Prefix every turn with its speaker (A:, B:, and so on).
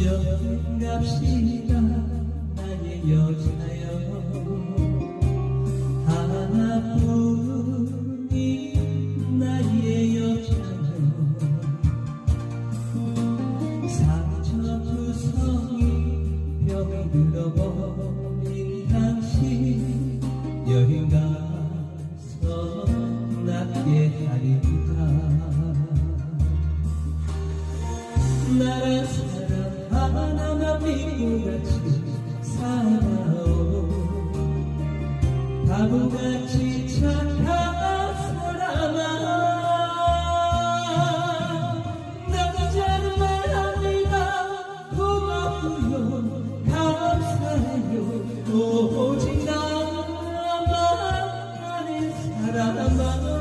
A: 갑시다 나의 여자여 하나뿐인 나의 여자여 상처투성이 병이 들어버린 당신 여행 가서 낫게 하리라 나란 바보같이 살아오 바보같이 착한 사람아 나도 잘말합니다 고맙고요 감사해요 오직 나만의 사람아